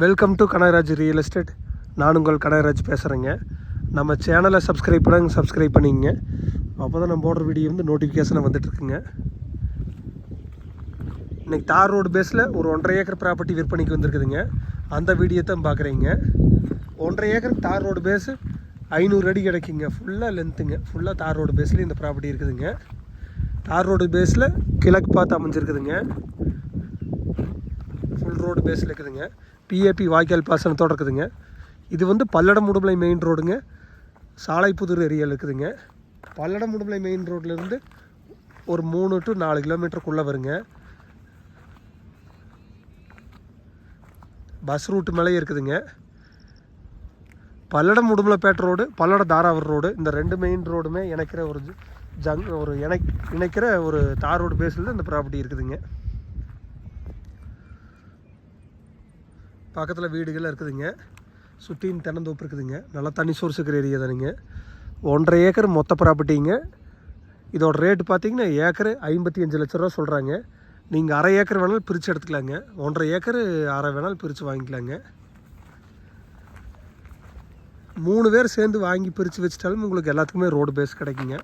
Welcome to Kanagaraj real estate நான் உங்கள் கனகராஜ் பேசுகிறேங்க நம்ம சேனலை சப்ஸ்கிரைப் பண்ணாங்க சப்ஸ்கிரைப் பண்ணிங்க அப்போ தான் நம்ம போடுற வீடியோ வந்து நோட்டிஃபிகேஷனாக வந்துட்டுருக்குங்க. இன்றைக்கி தார் ரோடு பேஸில் ஒரு ஒன்றரை ஏக்கர் ப்ராப்பர்ட்டி விற்பனைக்கு வந்திருக்குதுங்க. அந்த வீடியோ தான் பார்க்குறீங்க. ஒன்றரை ஏக்கர் தார் ரோடு பேஸு ஐநூறு அடி கிடைக்குங்க. ஃபுல்லாக லென்த்துங்க ஃபுல்லாக தார் ரோடு பேஸில் இந்த ப்ராப்பர்ட்டி இருக்குதுங்க. தார் ரோடு பேஸில் கிழக்கு பார்த்து அமைஞ்சிருக்குதுங்க. ஃபுல் ரோடு பேஸில் இருக்குதுங்க. பிஏபி வாய்க்கால் பாசனத்தோடு இருக்குதுங்க இது வந்து பல்லடம் உடுமலை மெயின் ரோடுங்க சாலைப்புதூர் ஏரியாவில் இருக்குதுங்க. பல்லடம் உடுமலை மெயின் ரோட்லேருந்து ஒரு மூணு டு நாலு கிலோமீட்டருக்குள்ளே வருங்க. பஸ் ரூட்டு மேலே இருக்குதுங்க. பல்லடம் உடுமலைப்பேட்டை ரோடு பல்லடம் தாராவூர் ரோடு இந்த ரெண்டு மெயின் ரோடுமே இணைக்கிற ஒரு ஜங் ஒரு இணை இணைக்கிற ஒரு தார் ரோடு பேஸில் இந்த ப்ராப்பர்ட்டி இருக்குதுங்க. பக்கத்தில் வீடுகள் இருக்குதுங்க. சுற்றியும் தென்னந்தோப்பு இருக்குதுங்க. நல்லா தண்ணி சோர்ஸ் இருக்கிற ஏரியா தானுங்க. ஒன்றரை ஏக்கர் மொத்த ப்ராப்பர்ட்டிங்க இதோட ரேட்டு பார்த்தீங்கன்னா ஏக்கர் ஐம்பத்தி அஞ்சு லட்ச ரூபா சொல்கிறாங்க நீங்கள் அரை ஏக்கர் வேணாலும் பிரித்து எடுத்துக்கலாங்க. ஒன்றரை ஏக்கர் அரை வேணாலும் பிரித்து வாங்கிக்கலாங்க. மூணு பேர் சேர்ந்து வாங்கி பிரித்து வச்சிட்டாலும் உங்களுக்கு எல்லாத்துக்குமே ரோடு பேஸ் கிடைக்குங்க.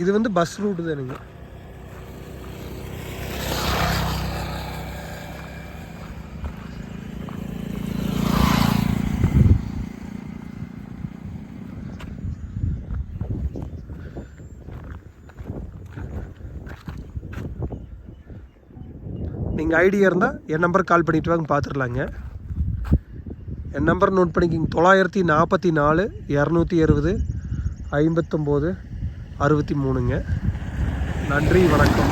இது வந்து பஸ் ரூட்டு தானுங்க நீங்கள் ஐடியா இருந்தால் என் நம்பருக்கு கால் பண்ணிட்டு வாங்க பார்த்துடலாங்க என் நம்பர் நோட் பண்ணிக்கிங்க. தொள்ளாயிரத்தி நாற்பத்தி நாலு இரநூத்தி இருபது ஐம்பத்தொம்போது அறுபத்தி மூணுங்க. நன்றி வணக்கம்.